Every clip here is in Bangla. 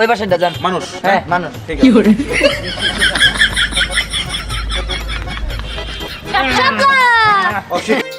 ওই পাশে যান। মানুষ। হ্যাঁ মানুষ। ঠিক আছে। ও,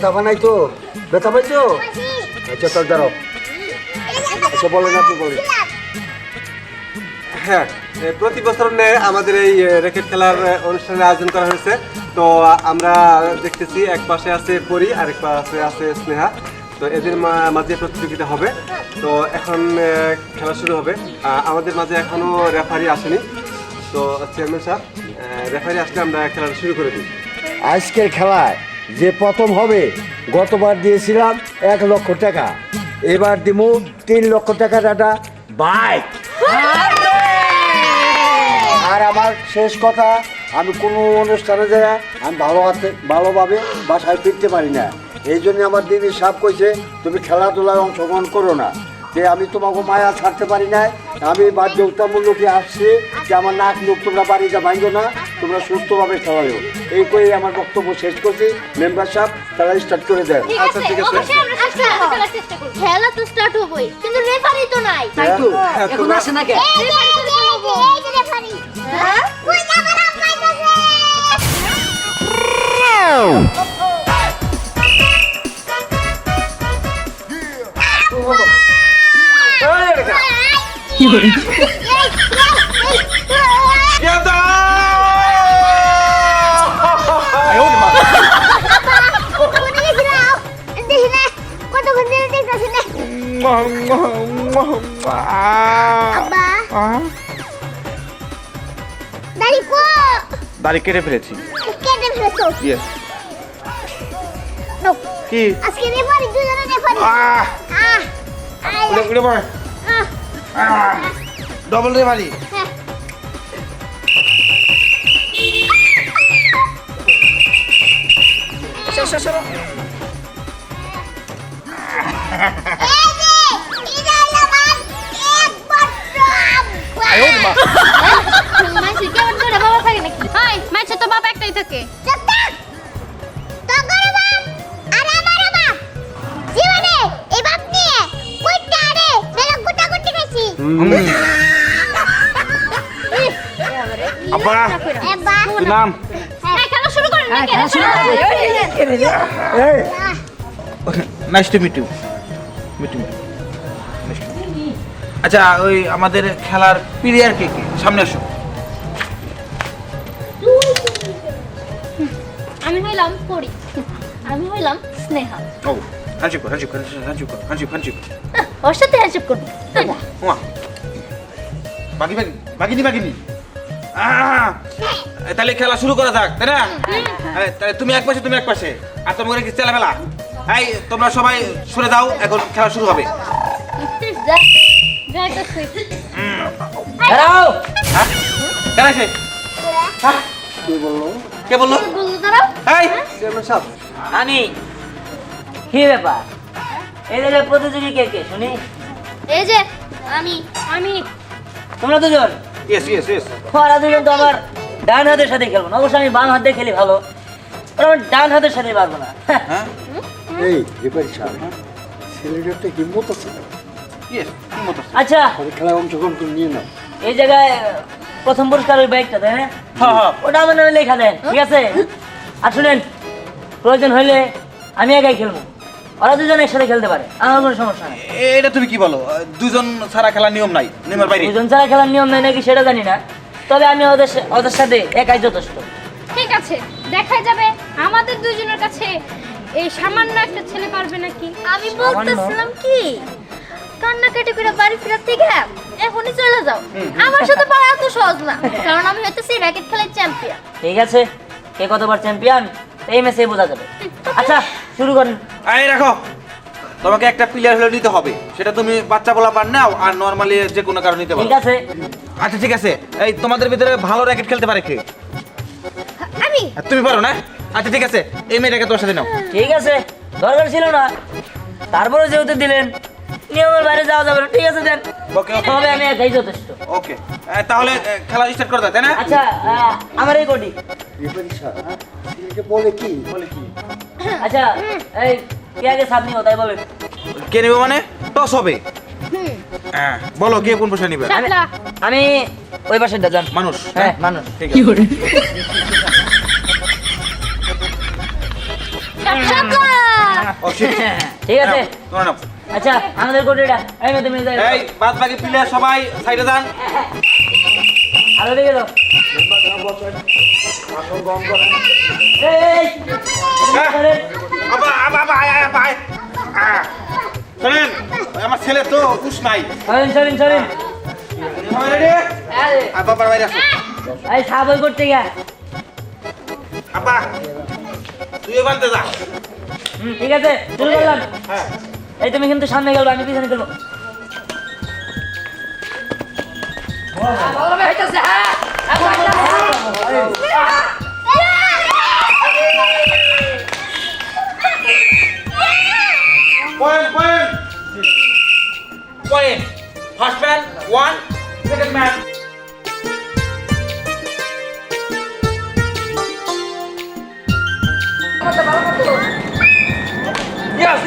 ব্যথা বানাই তো? ব্যথা পাইছো? আচ্ছা আচ্ছা। হ্যাঁ প্রতি বছর আমাদের এই র্যাকেট খেলার অনুষ্ঠানের আয়োজন করা হয়েছে। তো, আমরা দেখতেছি এক পাশে আছে পরি আর এক পাশে আছে স্নেহা। তো, এদের মাঝে প্রতিযোগিতা হবে। তো, এখন খেলা শুরু হবে। আমাদের মাঝে এখনও রেফারি আসেনি। তো, চেয়ারম্যান সাহেব রেফারি আসলে আমরা খেলাটা শুরু করে দিই। আজকের খেলায় যে প্রথম হবে, গতবার দিয়েছিলাম এক লক্ষ টাকা। এবার দিমু তিন লক্ষ টাকা, দাদা। বাইক আর আমার শেষ কথা, আমি কোনো অনুষ্ঠানে যাই আমি ভালো হাতে, ভালোভাবে বাসায় ফিরতে পারি না। এই জন্য আমার দিদি সাপ কইছে, তুমি খেলাধুলায় অংশগ্রহণ করো না। যে আমি তোমাকে মায়া ছাড়তে পারি না আমি বাধ্যতামূলকে আসছি যে আমার নাক মুখ তোমরা বাড়িতে ভাঙো না। তোমরা সুস্থভাবে খেলাও এই করে আমার বক্তব্য শেষ করছি। মেম্বার সাহেব খেলা স্টার্ট করে দেন। আচ্ছা ঠিক আছে। আচ্ছা, খেলা তো স্টার্ট হবই কিন্তু রেফারি তো নাই। তাই তো? হ্যাঁ, এখন আসে না কে? এই যে, এই এই যে, রেফারি হ্যাঁ? কই আমার আম্মাই কাছে কি আব্বা। দাড়ি কো দাড়ি কেটে ফেলেছি। কেটে ফেলেছো? Yes no. কি? আজকে রেফারি দুজনে রেফারি। আহ! আহ! আইলা উড়ে পড়ে ডবল রে মারি মেলা গুটা গুটি খাইছি আব্বা তুই নাম? হ্যাঁ শুরু করেন nice to meet you meet you আচ্ছা ওই আমাদের খেলার প্লেয়ার কে কে? সামনে আসো। আমি হইলাম পরি। আমি হইলাম স্নেহা। ও হ্যান্ডশেক কর হ্যান্ডশেক হ্যান্ডশেক আহ, ওর সাথে হ্যান্ডশেক করব। না? ওমা বাকি বাকি বাকিনি বাকিনি তাহলে খেলা শুরু করা যাক তাই না? আরে, তাহলে তুমি এক পাশে তুমি এক পাশে। আর তোমার কি চেলাবেলা এই তোমরা সবাই সরে দাও এখন খেলা শুরু হবে। দাঁড়াও। হ্যাঁ? কেন আছে বলল? কে বলল? এই। চেয়ারম্যান সাহেব। আমি কি ব্যাপার? এদের প্রতিযোগী কে কে? শুনি। এই যে আমি আমি। তোমরা দুজন? ইয়েস ইয়েস ইয়েস ওরা দুজন তো আমার ডান হাতের সাথে খেলব না। অবশ্যই আমি বাম হাত দিয়ে খেলি ভালো। ওরা আমার ডান হাতের সাথে পারব না। হ্যাঁ? এই সাহেব ইয়েস কি মতো আচ্ছা। খেলায় অংশগ্রহণ করে নিয়ে নাও। এই জায়গায় প্রথম পুরস্কার ওই বাইকটা তাই না? হ্যাঁ হ্যাঁ। ওটা আমার নামে লেখা দেন ঠিক আছে? আর শুনেন প্রয়োজন হইলে আমি একাই খেলব। ওরা দুজন একসাথে খেলতে পারে আমার কোনো সমস্যা নেই। এটা তুমি কি বলো? দুজন ছাড়া খেলার নিয়ম নাই নিয়মের বাইরে? দুজন ছাড়া খেলার নিয়ম নাই নাকি সেটা জানি না। তবে আমি ওদের ওদের সাথে একাই যথেষ্ট। ঠিক আছে দেখাই যাবে। আমাদের দুজনের কাছে এই সামান্য একটা ছেলে পারবে নাকি? আমি বলতেছিলাম কি? কান্নাকাটি করে বাড়ি ফেরার থেকে এখনই চলে যাও। আমার সাথে পারা এত সহজ না কারণ আমি হইতেছি র্যাকেট খেলার চ্যাম্পিয়ন ঠিক আছে কে কতবার চ্যাম্পিয়ন এই ম্যাচে বোঝা যাবে। আচ্ছা শুরু করেন। এই রাখো তোমাকে একটা প্লেয়ার হলে নিতে হবে সেটা তুমি বাচ্চা বলা পার নাও আর নর্মালি যে কোনো কারণে নিতে পারো। ঠিক আছে। আচ্ছা ঠিক আছে এই তোমাদের ভিতরে ভালো র্যাকেট খেলতে পারে কে? আমি? তুমি পারো না? আচ্ছা ঠিক আছে এই মেয়েটাকে তোমার সাথে নাও। ঠিক আছে দরকার ছিল না তারপরে যেহেতু দিলেন নিয়মের বাইরে যাওয়া যাবে না। ঠিক আছে দেন। ওকে তবে আমি একাই যথেষ্ট। ওকে তাহলে খেলা স্টার্ট করে দাও তাই না? আচ্ছা আমার এই ছেলেকে বলে কি? বলে কি? আচ্ছা এই কে আগে সাপ নিও তাই বলেন। কে নেবে মানে? টস হবে। হ্যাঁ বলো কে কোন পয়সা নিবে? আমি ওই যান। মানুষ। হ্যাঁ মানুষ। ঠিক আছে। শাপলা ও ঠিক আছে। আচ্ছা আমাদের কোটিটা এই মেয়ে তুমি যাই এই বাদ বাকি প্লেয়ার সবাই সাইডে যান। আরও দিকে দাও এই। আবা আবা আবা আয় আয় আয় শোনেন আমার ছেলে তো উস নাই। সরেন এই, আব্বা বাবার বাইরে আসো। এই সাপ ওই করতে গিয়া। আব্বা তুইও বানতে যা। ঠিক আছে শুরু করলাম। হ্যাঁ। এই তুমি কিন্তু সামনে গেলো আমি পিছনে গেলো। Point point point first man one second man Yes, yes, yes. এই,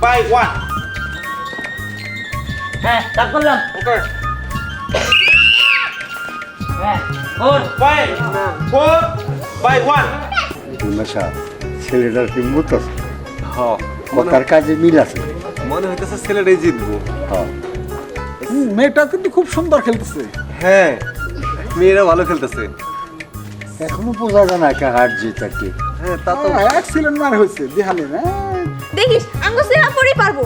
by one. হ্যাঁ start করলাম Okay. হ্যাঁ four. Point four by one. নেশা ছেলেটার হিম্মত আছে হ্যাঁ কথার কাজে মিল আছে। মনে হইতেছে ছেলেটাই জিতবো। হ্যাঁ। মেয়েটা কিন্তু খুব সুন্দর খেলতেছে। হ্যাঁ। মেয়েরা ভালো খেলতেছে। এখনও বোঝা যায় না কে হার জিত আর কি। হ্যাঁ তা তো অ্যাক্সিডেন্ট মার হয়েছে দেহালে না। দেখিস আঙ্গুল পরেই পারব।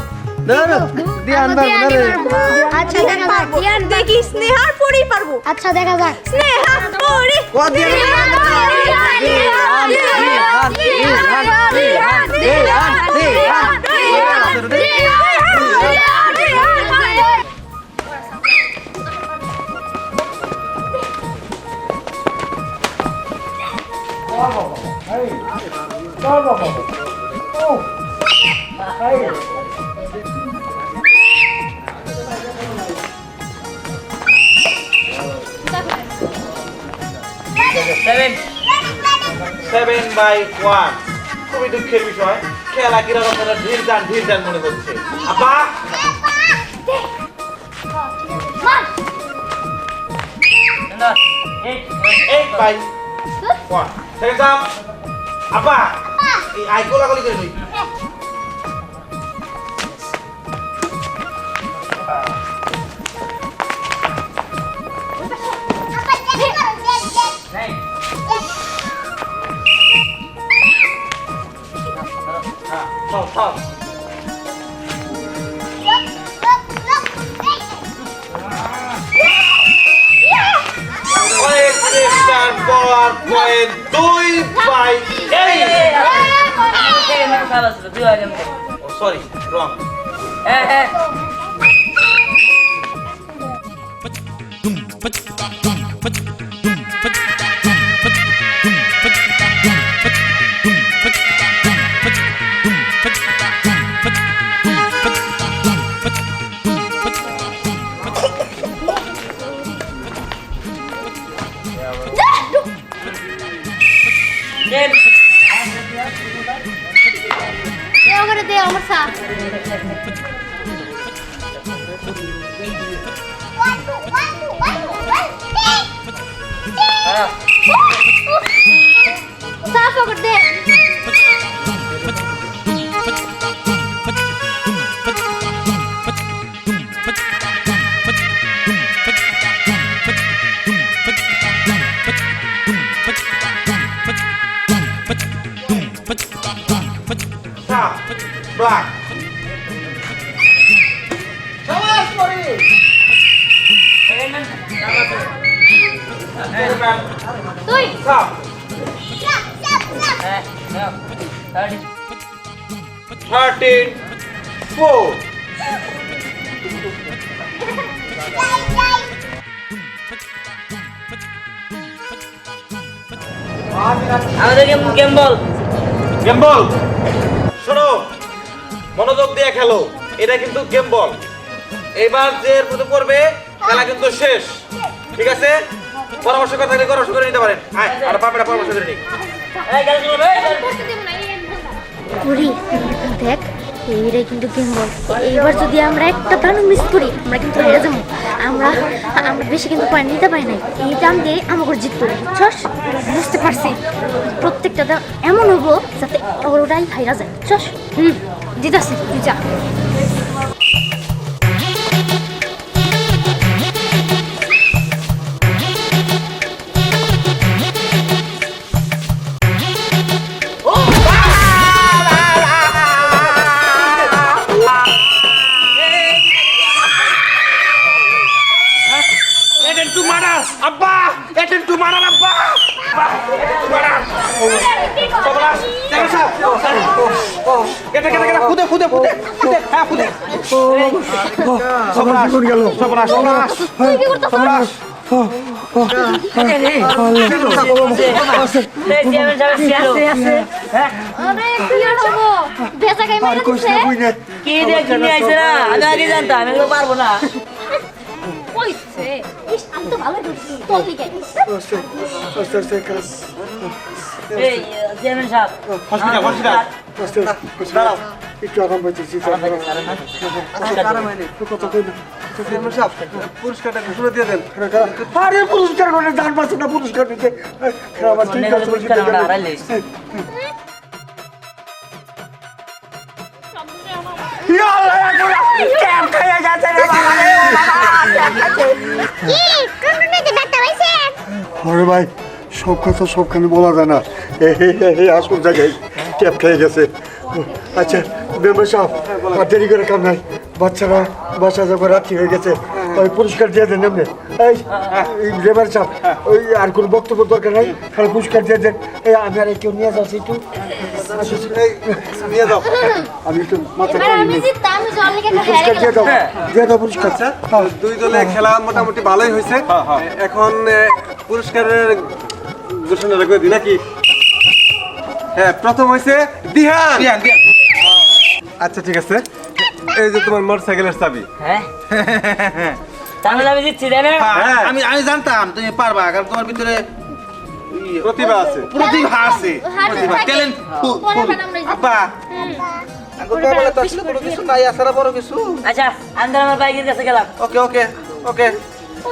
না না ধ্যান না রে আচ্ছা দেখা যাক দেখিস স্নেহার পরেই পারব। আচ্ছা দেখা যাক। স্নেহা পরে ও দিয়ে seven. Seven by one. খুবই দুঃখের বিষয় খেলা কীরকম যেন ঢিল টান ঢিল টান মনে করছে আপা by one. Second time. আপা এই আই গোলাগুলি করে থেকে না সাপ আসলো, তুই আগে আমাকে। সরি রং হ্যাঁ, দে আমার চা One, two, one, পকড় দে ব্ল্যাক তুই. হ্যাঁ thirty। Thirteen four jai. Game game বল গেম বল শোনো মনোযোগ দিয়ে খেলো। এটা কিন্তু গেম বল এবার যে এর মধ্যে পড়বে, খেলা কিন্তু শেষ। ঠিক আছে? পরামর্শ কথা থাকলে পরামর্শ করে নিতে পারেন। হ্যাঁ আর পাপড়া পরামর্শ করে নিই। দেখ, এইটাই কিন্তু গেম বল এইবার যদি আমরা একটা প্রাণ মিস করি, আমরা কিন্তু হেরে যাব। আমরা আমরা বেশি কিন্তু পয়েন্ট নিতে পারি নাই। এই দাম দিয়ে আমাকে হবে বুঝছস বুঝতে পারছি। প্রত্যেকটা দাম এমন হব যাতে ওরাই হাইরা যায়। চস, হুম। জিতাছি তুই যা। আমি আগে জানতাম আমি তো পারব না কইছে ইস আমি তো ভালো করছি তোর দিকে আস্তে আস্তে আস্তে কাজ এই চেয়ারম্যান সাহেব। হসপিটাল। হসপিটাল। দাঁড়াও। একটু আরাম পাইতেছি পুরস্কারটা ঘোষণা দিয়ে দেন। পুরস্কার করে দান পাচ্ছে না পুরস্কার দিতে আরে ভাই সব কথা সবখানে বলা যায় না। এই আসল জায়গায় ট্যাপ খেয়ে গেছে? আচ্ছা মেম্বার সাহেব আর দেরি করে কাম নাই। বাচ্চারা বাসা যাব রাত্রি হয়ে গেছে ওই পুরস্কার দিয়ে দেন এমনি। এই লেবার সাহেব ওই আর কোনো বক্তব্য দরকার নাই? খালি পুরস্কার দিয়ে দেন। এই আমি আর কেউ নিয়ে যাচ্ছি একটু। নিয়ে যাও। আমি একটু মাথা পুরস্কার দিয়ে দাও। দিয়ে দাও পুরস্কার। আচ্ছা দুই দলে খেলা মোটামুটি ভালোই হয়েছে। এখন পুরস্কারের ঘোষণা করে দিই নাকি? হ্যাঁ প্রথম হয়েছে দিহান আচ্ছা ঠিক আছে। এই যে তোমার মোটরসাইকেলের চাবি। হ্যাঁ? তাহলে আমি দিচ্ছি তাই না? হ্যাঁ, আমি আমি জানতাম তুমি পারবা কারণ তোমার ভিতরে ই- প্রতিভা আছে। প্রতিভা আছে। প্রতিভা। ট্যালেন্ট। আব্বা। আচ্ছা আমি আমার বাইকের কাছে গেলাম। ওকে ওকে ওকে।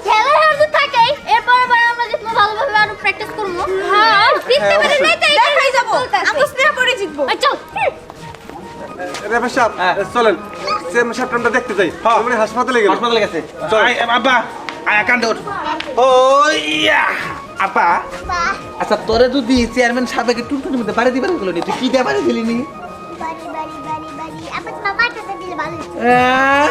খেলা হারতে থাকে এরপর এবার আমরা জিতবো ভালোভাবে আরও প্র্যাকটিস করব। হ্যাঁ জিততে পারি নাই তাই দেখাই যাব। আমি স্নেহা পরে জিতবো। চল। হ্যাঁ। চলেন। চেয়ারম্যান সাহেব আমরা দেখতে যাই হ্যাঁ। আমরা হাসপাতালে গেলাম। হাসপাতালে গেছে। আব্বা আয়া কান্দে ওঠ। ও ইয়া আব্বা। আচ্ছা তোরে যদি চেয়ারম্যান সাহেবকে টুনটুনির মধ্যে বাড়ি দিবার গেল নি তুই কি দিয়ে বাড়ি দিলি নি? বাড়ি বাড়ি বাড়ি বাড়ি। আমার মামার কাছে দিলে ভালো হতো। আহ,